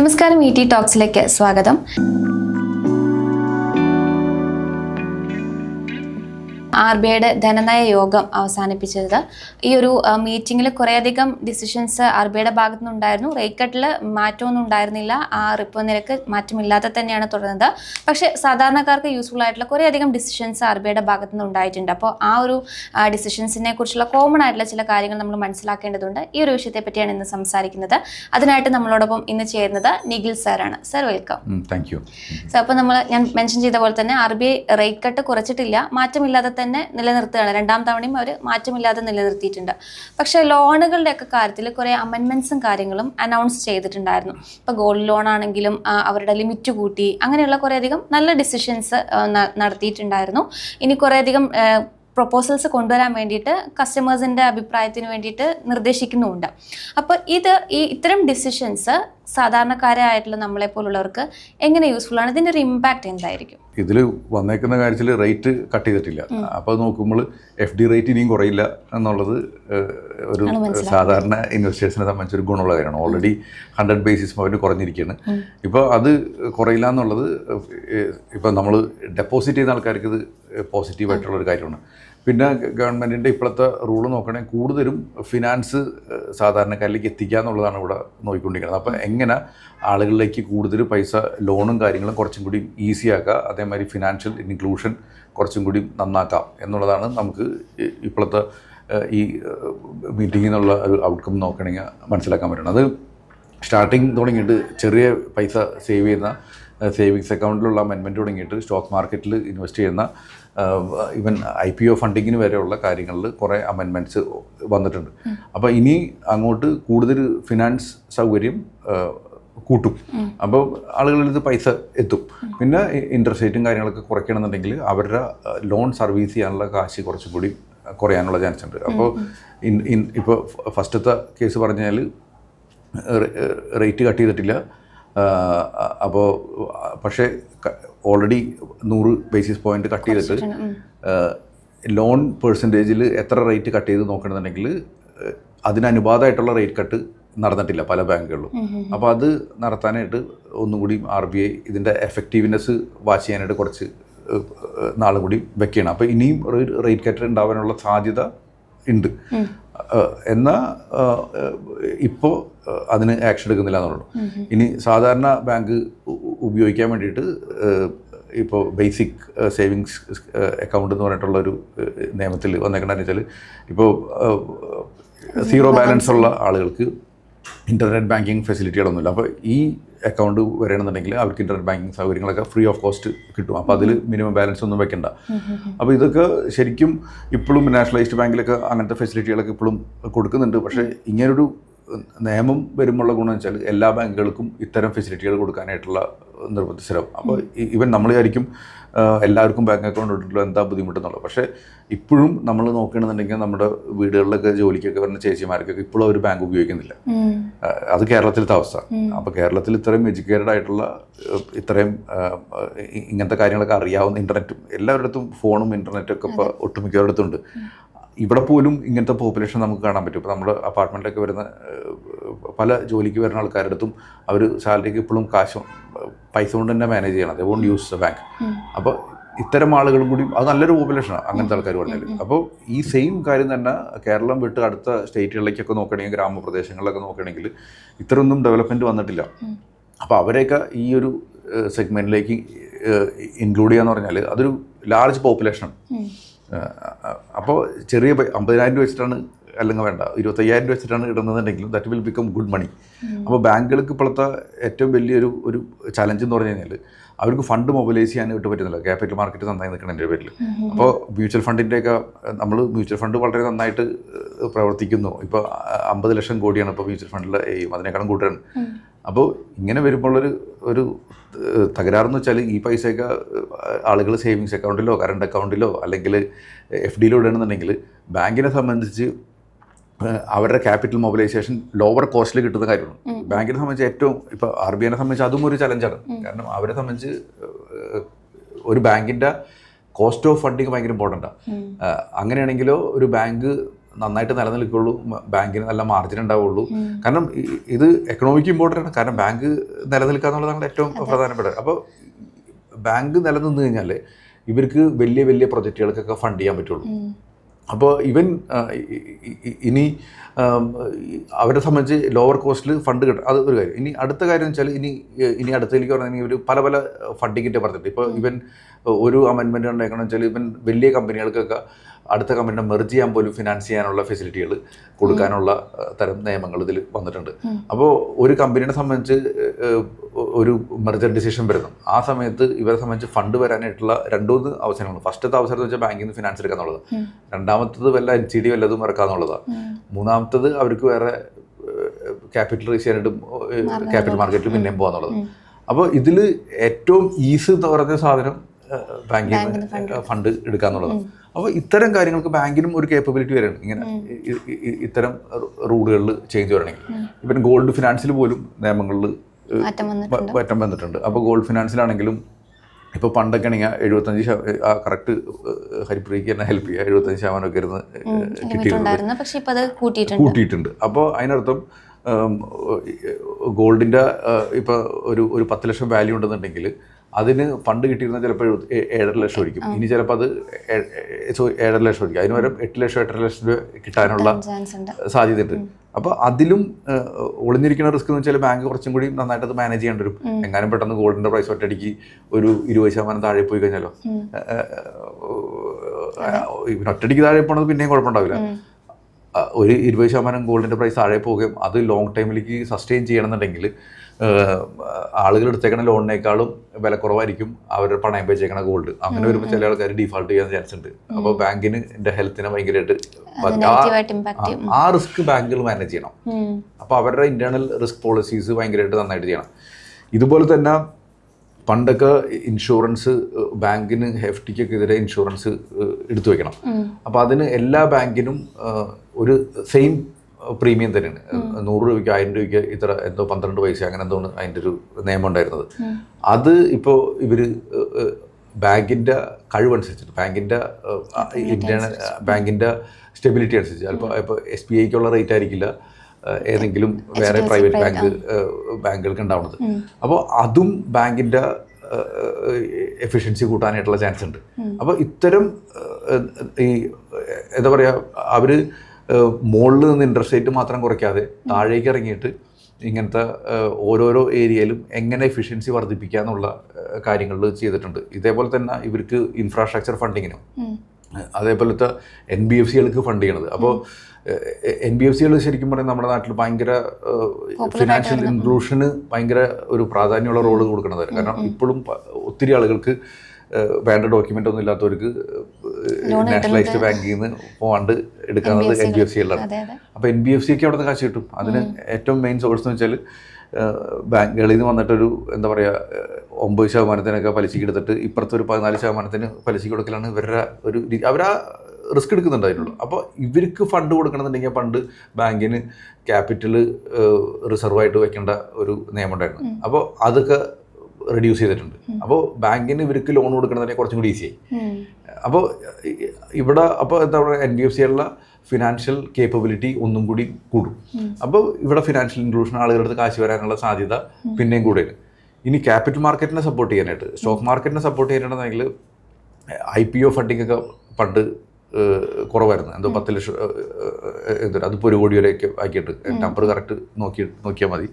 നമസ്കാരം E T ടോക്സിലേക്ക് സ്വാഗതം. R B ഐയുടെ ധനനയ യോഗം അവസാനിപ്പിച്ചത്. ഈ ഒരു മീറ്റിംഗിൽ കുറേയധികം ഡിസിഷൻസ് ആർ ബി ഐയുടെ ഭാഗത്തു നിന്നുണ്ടായിരുന്നു റേറ്റ് കട്ടിൽ മാറ്റമൊന്നും ഉണ്ടായിരുന്നില്ല. ആ റിപ്പോ നിരക്ക് മാറ്റമില്ലാതെ തന്നെയാണ് തുടർന്നത്. പക്ഷേ സാധാരണക്കാർക്ക് യൂസ്ഫുൾ ആയിട്ടുള്ള കുറേയധികം ഡിസിഷൻസ് ആർ ബി ഐയുടെ ഭാഗത്തു നിന്ന് ഉണ്ടായിട്ടുണ്ട്. അപ്പോൾ ആ ഒരു ഡിസിഷൻസിനെ കുറിച്ചുള്ള കോമൺ ആയിട്ടുള്ള ചില കാര്യങ്ങൾ നമ്മൾ മനസ്സിലാക്കേണ്ടതുണ്ട്. ഈ ഒരു വിഷയത്തെ പറ്റിയാണ് ഇന്ന് സംസാരിക്കുന്നത്. അതിനായിട്ട് നമ്മളോടൊപ്പം ഇന്ന് ചേരുന്നത് നിഖിൽ സാറാണ്. Sir welcome. Thank you so അപ്പോൾ നമ്മൾ ഞാൻ മെൻഷൻ ചെയ്ത പോലെ തന്നെ R B I rate cut കുറച്ചിട്ടില്ല. മാറ്റമില്ലാതെ തന്നെ നിലനിർത്തുകയാണ്. രണ്ടാം തവണയും അവർ മാറ്റമില്ലാതെ നിലനിർത്തിയിട്ടുണ്ട്. പക്ഷേ ലോണുകളുടെയൊക്കെ കാര്യത്തിൽ കുറേ അമെൻമെൻസും കാര്യങ്ങളും അനൗൺസ് ചെയ്തിട്ടുണ്ടായിരുന്നു. ഇപ്പോൾ ഗോൾഡ് ലോൺ ആണെങ്കിലും അവരുടെ ലിമിറ്റ് കൂട്ടി അങ്ങനെയുള്ള കുറേയധികം നല്ല ഡിസിഷൻസ് നടത്തിയിട്ടുണ്ടായിരുന്നു. ഇനി കുറേയധികം പ്രൊപ്പോസൽസ് കൊണ്ടുവരാൻ വേണ്ടിയിട്ട് കസ്റ്റമേഴ്സിന്റെ അഭിപ്രായത്തിന് വേണ്ടിയിട്ട് നിർദ്ദേശിക്കുന്നുമുണ്ട്. അപ്പോൾ ഇത് ഈ ഇത്തരം ഡിസിഷൻസ് സാധാരണക്കാരായിട്ടുള്ള നമ്മളെ പോലുള്ളവർക്ക് എങ്ങനെ യൂസ്ഫുൾ ആണ്? ഇതിന്റെ ഒരു ഇമ്പാക്റ്റ് എന്തായിരിക്കും? ഇതിൽ വന്നേക്കുന്ന കാര്യത്തിൽ റേറ്റ് കട്ട് ചെയ്തിട്ടില്ല. അപ്പോൾ നോക്കുമ്പോൾ എഫ് ഡി റേറ്റ് ഇനിയും കുറയില്ല എന്നുള്ളത് ഒരു സാധാരണ ഇൻവെസ്റ്റേഴ്സിനെ സംബന്ധിച്ച് ഒരു ഗുണമുള്ള കാര്യമാണ്. ഓൾറെഡി ഹൺഡ്രഡ് ബേസിസ് പോയിന്റ് കുറഞ്ഞിരിക്കുകയാണ്. ഇപ്പോൾ അത് കുറയില്ല എന്നുള്ളത് ഇപ്പോൾ നമ്മൾ ഡെപ്പോസിറ്റ് ചെയ്യുന്ന ആൾക്കാർക്ക് ഇത് പോസിറ്റീവായിട്ടുള്ള ഒരു കാര്യമാണ്. പിന്നെ ഗവൺമെന്റിന്റെ ഇപ്പോഴത്തെ റൂൾ നോക്കണമെങ്കിൽ കൂടുതലും ഫിനാൻസ് സാധാരണക്കാരിലേക്ക് എത്തിക്കുക എന്നുള്ളതാണ് ഇവിടെ നോക്കിക്കൊണ്ടിരിക്കുന്നത്. അപ്പോൾ എങ്ങനെ ആളുകളിലേക്ക് കൂടുതൽ പൈസ ലോണും കാര്യങ്ങളും കുറച്ചും കൂടി ഈസിയാക്കുക അതേമാതിരി ഫിനാൻഷ്യൽ ഇൻക്ലൂഷൻ കുറച്ചും കൂടി നന്നാക്കാം എന്നുള്ളതാണ് നമുക്ക് ഇപ്പോഴത്തെ ഈ മീറ്റിങ്ങിൽ നിന്നുള്ള ഒരു ഔട്ട്കം നോക്കണമെങ്കിൽ മനസ്സിലാക്കാൻ പറ്റണം അത് സ്റ്റാർട്ടിങ് തുടങ്ങിയിട്ട് ചെറിയ പൈസ സേവ് ചെയ്യുന്ന സേവിങ്സ് അക്കൗണ്ടിലുള്ള അമെൻമെന്റ് തുടങ്ങിയിട്ട് സ്റ്റോക്ക് മാർക്കറ്റിൽ ഇൻവെസ്റ്റ് ചെയ്യുന്ന ഈവൻ ഐ പി ഒ ഫണ്ടിങ്ങിന് വരെയുള്ള കാര്യങ്ങളിൽ കുറേ അമെൻമെന്റ്സ് വന്നിട്ടുണ്ട്. അപ്പോൾ ഇനി അങ്ങോട്ട് കൂടുതൽ ഫിനാൻസ് സൗകര്യം കൂട്ടും. അപ്പോൾ ആളുകളിൽ ഇത് പൈസ എത്തും. പിന്നെ ഇൻട്രസ്റ്റ് റേറ്റും കാര്യങ്ങളൊക്കെ കുറയ്ക്കണമെന്നുണ്ടെങ്കിൽ അവരുടെ ലോൺ സർവീസ് ചെയ്യാനുള്ള കാശ് കുറച്ചുകൂടി കുറയാനുള്ള ചാൻസ് ഉണ്ട്. അപ്പോൾ ഇൻ ഇൻ ഇപ്പോൾ ഫസ്റ്റത്തെ കേസ് പറഞ്ഞാൽ റേറ്റ് കട്ട് ചെയ്തിട്ടില്ല. അപ്പോൾ പക്ഷേ ഓൾറെഡി നൂറ് ബേസിസ് പോയിന്റ് കട്ട് ചെയ്തിട്ട് ലോൺ പേഴ്സന്റേജിൽ എത്ര റേറ്റ് കട്ട് ചെയ്ത് നോക്കണമെന്നുണ്ടെങ്കിൽ അതിനനുപാതമായിട്ടുള്ള റേറ്റ് കട്ട് നടന്നിട്ടില്ല പല ബാങ്കുകളിലും. അപ്പോൾ അത് നടത്താനായിട്ട് ഒന്നുകൂടി ആർ ബി ഐ ഇതിന്റെ എഫക്റ്റീവ്നെസ് വാച്ച് ചെയ്യാനായിട്ട് കുറച്ച് നാളും കൂടി വെക്കണം അപ്പോൾ ഇനിയും റേറ്റ് കട്ട് ഉണ്ടാവാനുള്ള സാധ്യത ഉണ്ട്. എന്നാൽ ഇപ്പോൾ അതിന് ആക്ഷൻ എടുക്കുന്നില്ല എന്നുള്ളൂ ഇനി സാധാരണ ബാങ്ക് ഉപയോഗിക്കാൻ വേണ്ടിയിട്ട് ഇപ്പോൾ ബേസിക് സേവിങ്സ് അക്കൗണ്ട് എന്ന് പറഞ്ഞിട്ടുള്ള ഒരു നിയമത്തിൽ വന്നേക്കണമെന്ന് വെച്ചാൽ ഇപ്പോൾ സീറോ ബാലൻസ് ഉള്ള ആളുകൾക്ക് ഇന്റർനെറ്റ് ബാങ്കിങ് ഫെസിലിറ്റികളൊന്നുമില്ല അപ്പോൾ ഈ അക്കൗണ്ട് വരണമെന്നുണ്ടെങ്കിൽ അവർക്ക് ഇന്റർനെറ്റ് ബാങ്കിങ് സൗകര്യങ്ങളൊക്കെ ഫ്രീ ഓഫ് കോസ്റ്റ് കിട്ടും. അപ്പോൾ അതിൽ മിനിമം ബാലൻസ് ഒന്നും വെക്കണ്ട. അപ്പോൾ ഇതൊക്കെ ശരിക്കും ഇപ്പോഴും നാഷണലൈസ്ഡ് ബാങ്കിലൊക്കെ അങ്ങനത്തെ ഫെസിലിറ്റികളൊക്കെ ഇപ്പോഴും കൊടുക്കുന്നുണ്ട്. പക്ഷേ ഇങ്ങനൊരു നിയമം വരുമ്പോഴുള്ള ഗുണം വെച്ചാൽ എല്ലാ ബാങ്കുകൾക്കും ഇത്തരം ഫെസിലിറ്റികൾ കൊടുക്കാനായിട്ടുള്ള നിർബന്ധിതരം അപ്പോൾ ഇവൻ നമ്മൾ വിചാരിക്കും എല്ലാവർക്കും ബാങ്ക് അക്കൗണ്ട് ഇട്ടിട്ടുള്ള എന്താ ബുദ്ധിമുട്ടെന്നുള്ളത്. പക്ഷേ ഇപ്പോഴും നമ്മൾ നോക്കുകയാണെന്നുണ്ടെങ്കിൽ നമ്മുടെ വീടുകളിലൊക്കെ ജോലിക്കൊക്കെ വരുന്ന ചേച്ചിമാർക്കൊക്കെ ഇപ്പോഴും അവർ ബാങ്ക് ഉപയോഗിക്കുന്നില്ല. അത് കേരളത്തിലത്തെ അവസ്ഥ. അപ്പോൾ കേരളത്തിൽ ഇത്രയും എഡ്യൂക്കേറ്റഡ് ആയിട്ടുള്ള ഇത്രയും ഇങ്ങനത്തെ കാര്യങ്ങളൊക്കെ അറിയാവുന്ന ഇന്റർനെറ്റും എല്ലാവരുടെ അടുത്തും ഫോണും ഇന്റർനെറ്റൊക്കെ ഇപ്പോൾ ഒട്ടുമിക്കവരുടെ ഉണ്ട്. ഇവിടെ പോലും ഇങ്ങനത്തെ പോപ്പുലേഷൻ നമുക്ക് കാണാൻ പറ്റും. ഇപ്പോൾ നമ്മുടെ അപ്പാർട്ട്മെന്റിലൊക്കെ വരുന്ന പല ജോലിക്ക് വരുന്ന ആൾക്കാരുടെ അടുത്തും അവർ സാലറിക്ക് ഇപ്പോഴും കാശ് പൈസ കൊണ്ട് തന്നെ മാനേജ് ചെയ്യണം. They won't use the bank അപ്പോൾ ഇത്തരം ആളുകളും കൂടി അത് നല്ലൊരു പോപ്പുലേഷനാണ് അങ്ങനത്തെ ആൾക്കാർ പറഞ്ഞാൽ അപ്പോൾ ഈ സെയിം കാര്യം തന്നെ കേരളം വിട്ട് അടുത്ത സ്റ്റേറ്റുകളിലേക്കൊക്കെ നോക്കുകയാണെങ്കിൽ ഗ്രാമപ്രദേശങ്ങളിലൊക്കെ നോക്കുകയാണെങ്കിൽ ഇത്രയൊന്നും ഡെവലപ്മെന്റ് വന്നിട്ടില്ല. അപ്പോൾ അവരെയൊക്കെ ഈ ഒരു സെഗ്മെന്റിലേക്ക് ഇൻക്ലൂഡ് ചെയ്യാന്ന് പറഞ്ഞാൽ അതൊരു ലാർജ് പോപ്പുലേഷനാണ് അപ്പോൾ ചെറിയ അമ്പതിനായിരം രൂപ വെച്ചിട്ടാണ് അല്ലെങ്കിൽ വേണ്ട ഇരുപത്തയ്യായിരം രൂപ വെച്ചിട്ടാണ് ഇടുന്നതെന്നുണ്ടെങ്കിലും that will become good money അപ്പോൾ ബാങ്കുകൾക്ക് ഇപ്പോഴത്തെ ഏറ്റവും വലിയൊരു ഒരു ചലഞ്ച് എന്ന് പറഞ്ഞു കഴിഞ്ഞാൽ അവർക്ക് ഫണ്ട് മൊബിലൈസ് ചെയ്യാനായിട്ട് പറ്റുന്നില്ല. ക്യാപിറ്റൽ മാർക്കറ്റ് നന്നായി നിൽക്കുന്നതിന്റെ പേരിൽ. അപ്പോൾ മ്യൂച്വൽ ഫണ്ടിന്റെയൊക്കെ നമ്മൾ മ്യൂച്വൽ ഫണ്ട് വളരെ നന്നായിട്ട് പ്രവർത്തിക്കുന്നു. ഇപ്പോൾ അമ്പത് ലക്ഷം കോടിയാണ് ഇപ്പോൾ മ്യൂച്വൽ ഫണ്ടിൽ അതിനേക്കാളും കൂടുതലാണ്. അപ്പോൾ ഇങ്ങനെ വരുമ്പോഴൊരു ഒരു തകരാറെന്ന് വെച്ചാൽ ഈ പൈസയൊക്കെ ആളുകൾ സേവിങ്സ് അക്കൗണ്ടിലോ കറണ്ട് അക്കൗണ്ടിലോ അല്ലെങ്കിൽ എഫ് ഡിയിലോ ഇടണമെന്നുണ്ടെങ്കിൽ ബാങ്കിനെ സംബന്ധിച്ച് അവരുടെ ക്യാപിറ്റൽ മൊബിലൈസേഷൻ ലോവർ കോസ്റ്റിൽ കിട്ടുന്ന കാര്യമാണ്. ബാങ്കിനെ സംബന്ധിച്ച് ഏറ്റവും ഇപ്പോൾ ആർ ബി ഐനെ സംബന്ധിച്ച് അതും ഒരു ചലഞ്ചാണ്. കാരണം അവരെ സംബന്ധിച്ച് ഒരു ബാങ്കിന്റെ കോസ്റ്റ് ഓഫ് ഫണ്ടിങ് ഭയങ്കര ഇമ്പോർട്ടന്റാണ്. അങ്ങനെയാണെങ്കിലോ ഒരു ബാങ്ക് നന്നായിട്ട് നിലനിൽക്കുള്ളൂ. ബാങ്കിന് നല്ല മാർജിൻ ഉണ്ടാവുള്ളൂ. കാരണം ഇത് എക്കണോമിക്ക് ഇമ്പോർട്ടന്റ് ആണ്. കാരണം ബാങ്ക് നിലനിൽക്കുക എന്നുള്ളതാണ് ഏറ്റവും പ്രധാനപ്പെട്ടത്. അപ്പോൾ ബാങ്ക് നിലനിന്ന് കഴിഞ്ഞാൽ ഇവർക്ക് വലിയ വലിയ പ്രൊജക്റ്റുകൾക്കൊക്കെ ഫണ്ട് ചെയ്യാൻ പറ്റുള്ളൂ. അപ്പോൾ ഇവൻ ഇനി അവരെ സംബന്ധിച്ച് ലോവർ കോസ്റ്റിൽ ഫണ്ട് കിട്ടും അത് ഒരു കാര്യം. ഇനി അടുത്ത കാര്യം എന്ന് വെച്ചാൽ ഇനി ഇനി അടുത്തതിലേക്ക് പറഞ്ഞാൽ ഇവർ പല പല ഫണ്ടിങ്ങിന്റെ പറഞ്ഞിട്ടുണ്ട്. ഇപ്പോൾ ഇവൻ ഒരു അമെൻമെന്റ് ഉണ്ടാക്കണമെന്ന് വെച്ചാൽ ഇവൻ വലിയ കമ്പനികൾക്കൊക്കെ അടുത്ത കമ്പനിയുടെ മെർജ് ചെയ്യാൻ പോലും ഫിനാൻസ് ചെയ്യാനുള്ള ഫെസിലിറ്റികൾ കൊടുക്കാനുള്ള തരം നിയമങ്ങൾ ഇതിൽ വന്നിട്ടുണ്ട്. അപ്പോൾ ഒരു കമ്പനിയെ സംബന്ധിച്ച് ഒരു മെർജർ ഡിസിഷൻ വരുന്നു. ആ സമയത്ത് ഇവരെ സംബന്ധിച്ച് ഫണ്ട് വരാനായിട്ടുള്ള രണ്ടൂന്ന് അവസരങ്ങൾ ഫസ്റ്റത്തെ അവസരം എന്ന് വെച്ചാൽ ബാങ്കിൽ നിന്ന് ഫിനാൻസ് എടുക്കുക എന്നുള്ളത്. രണ്ടാമത്തത് വല്ല എൻ സി ഡി വല്ലതും ഇറക്കുക എന്നുള്ളതാണ് മൂന്നാമത്തത് അവർക്ക് വേറെ ക്യാപിറ്റൽ റീസ് ചെയ്യാനായിട്ട് ക്യാപിറ്റൽ മാർക്കറ്റിൽ പിന്നെയും പോകാന്നുള്ളത് അപ്പോൾ ഇതിൽ ഏറ്റവും ഈസ് എന്ന് പറഞ്ഞ സാധനം ബാങ്കിൽ നിന്ന് ഫണ്ട് എടുക്കുക എന്നുള്ളത്. അപ്പോൾ ഇത്തരം കാര്യങ്ങൾക്ക് ബാങ്കിനും ഒരു കേപ്പബിലിറ്റി വരുന്നുണ്ട് ഇങ്ങനെ ഇത്തരം റൂളുകളിൽ ചേഞ്ച് വരണമെങ്കിൽ. ഇപ്പം ഗോൾഡ് ഫിനാൻസിൽ പോലും നിയമങ്ങളിൽ മാറ്റം വന്നിട്ടുണ്ട്. അപ്പോൾ ഗോൾഡ് ഫിനാൻസിലാണെങ്കിലും ഇപ്പോൾ പണ്ടൊക്കെ ആണെങ്കിൽ എഴുപത്തഞ്ച് ആ കറക്റ്റ് ഹരിപ്രീക്ക് തന്നെ ഹെൽപ്പ് ചെയ്യുക. എഴുപത്തഞ്ച് ശതമാനമൊക്കെ ഇരുന്ന് കൂട്ടിയിട്ടുണ്ട്. കൂട്ടിയിട്ടുണ്ട്. അപ്പോൾ അതിനർത്ഥം ഗോൾഡിന്റെ ഇപ്പോൾ ഒരു ഒരു പത്ത് ലക്ഷം വാല്യൂ ഉണ്ടെന്നുണ്ടെങ്കിൽ അതിന് ഫണ്ട് കിട്ടിയിരുന്ന ചിലപ്പോൾ ഏഴര ലക്ഷം ആയിരിക്കും. ഇനി ചിലപ്പോൾ അത് സോ ഏഴര ലക്ഷം ആയിരിക്കും. അതിന് പകരം എട്ട് ലക്ഷം എട്ടര ലക്ഷം രൂപ കിട്ടാനുള്ള സാധ്യതയുണ്ട്. അപ്പോൾ അതിലും ഒളിഞ്ഞിരിക്കുന്ന റിസ്ക് എന്ന് വെച്ചാൽ ബാങ്ക് കുറച്ചും കൂടി നന്നായിട്ട് അത് മാനേജ് ചെയ്യേണ്ടി വരും. എങ്ങാനും പെട്ടെന്ന് ഗോൾഡിന്റെ പ്രൈസ് ഒറ്റയടിക്ക് ഒരു ഇരുപത് ശതമാനം താഴെ പോയി കഴിഞ്ഞാലോ? ഒറ്റയടിക്ക് താഴെ പോണത് പിന്നെയും കുഴപ്പമുണ്ടാവില്ല. ഒരു ഇരുപത് ശതമാനം ഗോൾഡിന്റെ പ്രൈസ് താഴെ പോവുകയും അത് ലോങ് ടൈമിലേക്ക് സസ്റ്റെയിൻ ചെയ്യണമെന്നുണ്ടെങ്കിൽ ആളുകൾ എടുത്തേക്കണ ലോണിനേക്കാളും വില കുറവായിരിക്കും അവരുടെ പണയം വെച്ചേക്കണ ഗോൾഡ് അങ്ങനെ വരുമ്പോൾ ചില ആൾക്കാർ ഡിഫാൾട്ട് ചെയ്യാൻ ചാൻസ് ഉണ്ട്. അപ്പോൾ ബാങ്കിന് എന്റെ ഹെൽത്തിനെ ഭയങ്കരമായിട്ട് ആ- റിസ്ക് ബാങ്കുകൾ മാനേജ് ചെയ്യണം. അപ്പോൾ അവരുടെ ഇന്റേണൽ റിസ്ക് പോളിസീസ് ഭയങ്കരമായിട്ട് നന്നായിട്ട് ചെയ്യണം. ഇതുപോലെ തന്നെ പണ്ടൊക്കെ ഇൻഷുറൻസ് ബാങ്കിന് ഹെഫ്റ്റിക്കൊക്കെ എതിരെ ഇൻഷുറൻസ് എടുത്തു വെക്കണം. അപ്പോൾ അതിന് എല്ലാ ബാങ്കിനും ഒരു സെയിം പ്രീമിയം തന്നെയാണ്. നൂറ് രൂപയ്ക്ക് ആയിരം രൂപയ്ക്ക് ഇത്ര എന്തോ പന്ത്രണ്ട് പൈസ അങ്ങനെ എന്തോ അതിന്റെ ഒരു നിയമം ഉണ്ടായിരുന്നത് അത് ഇപ്പോൾ ഇവർ ബാങ്കിന്റെ കഴിവനുസരിച്ചിട്ട് ബാങ്കിന്റെ ഇന്റേണൽ ബാങ്കിന്റെ സ്റ്റെബിലിറ്റി അനുസരിച്ച്. ചിലപ്പോൾ ഇപ്പോൾ എസ് ബി ഐക്കുള്ള റേറ്റ് ആയിരിക്കില്ല ഏതെങ്കിലും വേറെ പ്രൈവറ്റ് ബാങ്ക് ബാങ്കുകൾക്ക് ഉണ്ടാവുന്നത് അപ്പോൾ അതും ബാങ്കിന്റെ എഫിഷ്യൻസി കൂട്ടാനായിട്ടുള്ള ചാൻസ് ഉണ്ട് അപ്പോൾ ഇത്തരം ഈ എന്താ പറയുക അവർ മുകളിൽ നിന്ന് ഇൻട്രസ്റ്റ് റേറ്റ് മാത്രം കുറയ്ക്കാതെ താഴേക്ക് ഇറങ്ങിയിട്ട് ഇങ്ങനത്തെ ഓരോരോ ഏരിയയിലും എങ്ങനെ എഫിഷ്യൻസി വർദ്ധിപ്പിക്കുക എന്നുള്ള കാര്യങ്ങളിൽ ചെയ്തിട്ടുണ്ട്. ഇതേപോലെ തന്നെ ഇവർക്ക് ഇൻഫ്രാസ്ട്രക്ചർ ഫണ്ടിങ്ങിനും. അതേപോലത്തെ എൻ ബി എഫ് സികൾക്ക് ഫണ്ട് ചെയ്യണത്. അപ്പോൾ എൻ ബി എഫ് സികൾ ശരിക്കും പറയുന്നത് നമ്മുടെ നാട്ടിൽ ഭയങ്കര ഫിനാൻഷ്യൽ ഇൻക്ലൂഷന് ഭയങ്കര ഒരു പ്രാധാന്യമുള്ള റോൾ കൊടുക്കുന്നത് കാരണം ഇപ്പോഴും ഒത്തിരി ആളുകൾക്ക് വേണ്ട ഡോക്യുമെന്റ് ഒന്നും ഇല്ലാത്തവർക്ക് നാഷണലൈസ്ഡ് ബാങ്കിൽ നിന്ന് ഫണ്ട് എടുക്കുന്നത് എൻ ബി എഫ് സി എല്ലാം അപ്പൊ അപ്പോൾ എൻ ബി എഫ് സിക്ക് അവിടുന്ന് അവിടെ കാശ് കിട്ടും? അതിന് ഏറ്റവും മെയിൻ സോഴ്സ് എന്ന് വെച്ചാൽ ബാങ്കുകളിൽ നിന്ന് വന്നിട്ടൊരു എന്താ പറയുക ഒമ്പത് ശതമാനത്തിനൊക്കെ പലിശയ്ക്ക് എടുത്തിട്ട് ഇപ്പുറത്തെ ഒരു പതിനാല് ശതമാനത്തിന് പലിശ കൊടുക്കലാണ് ഇവരുടെ ഒരു അവരാ റിസ്ക് എടുക്കുന്നുണ്ട് അതിനുള്ള. അപ്പോൾ ഇവർക്ക് ഫണ്ട് കൊടുക്കണമെന്നുണ്ടെങ്കിൽ പണ്ട് ബാങ്കിന് ക്യാപിറ്റൽ റിസർവായിട്ട് വെക്കേണ്ട ഒരു നിയമം ഉണ്ടായിരുന്നു അപ്പോൾ അതൊക്കെ റെഡ്യൂസ് ചെയ്തിട്ടുണ്ട്. അപ്പോൾ ബാങ്കിന് ഇവർക്ക് ലോൺ കൊടുക്കുന്നതിനെ കുറച്ചും കൂടി ഈസിയായി. അപ്പോൾ ഇവിടെ അപ്പോൾ എന്താ പറയുക എൻ ബി എഫ് സിയുള്ള ഫിനാൻഷ്യൽ കേപ്പബിലിറ്റി ഒന്നും കൂടി കൂടും. അപ്പോൾ ഇവിടെ ഫിനാൻഷ്യൽ ഇൻക്ലൂഷൻ ആളുകളുടെ അടുത്ത് കാശ് വരാനുള്ള സാധ്യത പിന്നെയും കൂടുതൽ ഇനി ക്യാപിറ്റൽ മാർക്കറ്റിനെ സപ്പോർട്ട് ചെയ്യാനായിട്ട്. സ്റ്റോക്ക് മാർക്കറ്റിനെ സപ്പോർട്ട് ചെയ്യാനാണെന്നുണ്ടെങ്കിൽ ഐ പി ഒ ഫണ്ടിങ് ഒക്കെ പണ്ട് കുറവായിരുന്നു. എന്തോ പത്ത് ലക്ഷം എന്തോ അതിപ്പോൾ ഒരു കോടി വരെയൊക്കെ ആക്കിയിട്ട് നമ്പർ കറക്റ്റ് നോക്കി നോക്കിയാൽ മതി.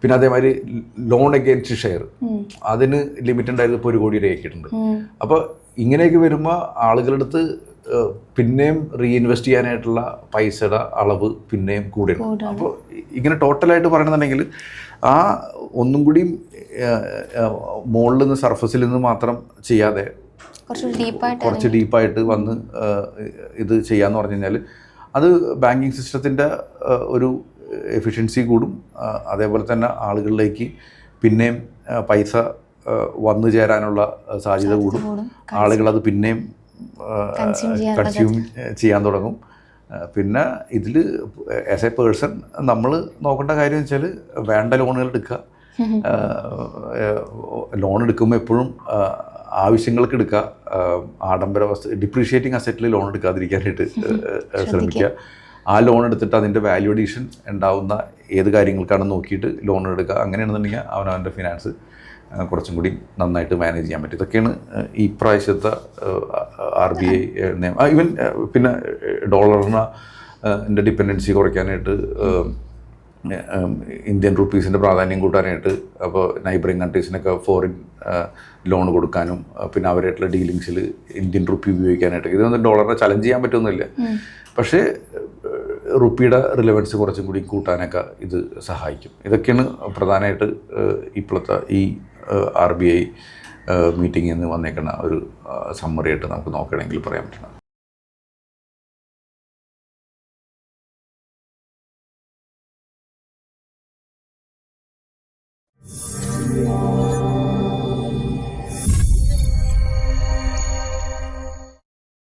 പിന്നെ അതേമാതിരി ലോൺ അഗേൻസ്റ്റ് ഷെയർ. അതിന് ലിമിറ്റ് ഉണ്ടായത് ഇപ്പോൾ ഒരു കോടി വരെ ആക്കിയിട്ടുണ്ട്. അപ്പോൾ ഇങ്ങനെയൊക്കെ വരുമ്പോൾ ആളുകളുടെ അടുത്ത് പിന്നെയും റീഇൻവെസ്റ്റ് ചെയ്യാനായിട്ടുള്ള പൈസയുടെ അളവ് പിന്നെയും കൂടുകയാണ് അപ്പോൾ ഇങ്ങനെ ടോട്ടലായിട്ട് പറയണമെന്നുണ്ടെങ്കിൽ ആ ഒന്നും കൂടിയും മുകളിൽ നിന്ന് സർഫസിൽ നിന്ന് മാത്രം ചെയ്യാതെ കുറച്ച് ഡീപ്പായിട്ട് വന്ന് ഇത് ചെയ്യാന്ന് പറഞ്ഞു കഴിഞ്ഞാൽ അത് ബാങ്കിങ് സിസ്റ്റത്തിന്റെ ഒരു എഫിഷ്യൻസി കൂടും. അതേപോലെ തന്നെ ആളുകളിലേക്ക് പിന്നെയും പൈസ വന്നു ചേരാനുള്ള സാധ്യത കൂടും. ആളുകൾ അത് പിന്നെയും കൺസ്യൂം ചെയ്യാൻ തുടങ്ങും. പിന്നെ ഇതിൽ ആസ് എ പേഴ്സൺ നമ്മൾ നോക്കേണ്ട കാര്യം വെച്ചാൽ വേണ്ട ലോണുകൾ എടുക്കുക. ലോൺ എടുക്കുമ്പോൾ എപ്പോഴും ആവശ്യങ്ങൾക്ക് എടുക്കുക ആഡംബര വസ്തു ഡിപ്രീഷിയേറ്റിംഗ് അസറ്റിൽ ലോൺ എടുക്കാതിരിക്കാനായിട്ട് ശ്രമിക്കുക. ആ ലോൺ എടുത്തിട്ട് അതിന്റെ വാല്യൂ അഡീഷൻ ഉണ്ടാവുന്ന ഏത് കാര്യങ്ങൾക്കാണ് നോക്കിയിട്ട് ലോൺ എടുക്കുക. അങ്ങനെയാണെന്നുണ്ടെങ്കിൽ അവനവന്റെ ഫിനാൻസ് കുറച്ചും കൂടി നന്നായിട്ട് മാനേജ് ചെയ്യാൻ പറ്റും. ഇതൊക്കെയാണ് ഈ പ്രാവശ്യത്തെ ആർ ബി ഐ നിയമം. ഈവൻ പിന്നെ ഡോളറിന് എന്റെ ഡിപ്പെൻഡൻസി കുറയ്ക്കാനായിട്ട് ഇന്ത്യൻ റുപ്പീസിന്റെ പ്രാധാന്യം കൂട്ടാനായിട്ട് അപ്പോൾ നൈബറിങ് കൺട്രീസിനൊക്കെ ഫോറിൻ ലോൺ കൊടുക്കാനും പിന്നെ അവരായിട്ടുള്ള ഡീലിങ്സിൽ ഇന്ത്യൻ റുപ്പി ഉപയോഗിക്കാനായിട്ട്. ഇതൊന്നും ഡോളറിനെ ചലഞ്ച് ചെയ്യാൻ പറ്റുന്നില്ല പക്ഷേ റുപ്പിയുടെ റിലവൻസ് കുറച്ചും കൂടി കൂട്ടാനൊക്കെ ഇത് സഹായിക്കും. ഇതൊക്കെയാണ് പ്രധാനമായിട്ട് ഇപ്പോഴത്തെ ഈ ആർ ബി ഐ മീറ്റിംഗിൽ നിന്ന് വന്നേക്കുന്ന ഒരു സമ്മറി ആയിട്ട് നമുക്ക് നോക്കുകയാണെങ്കിൽ പറയാൻ പറ്റണം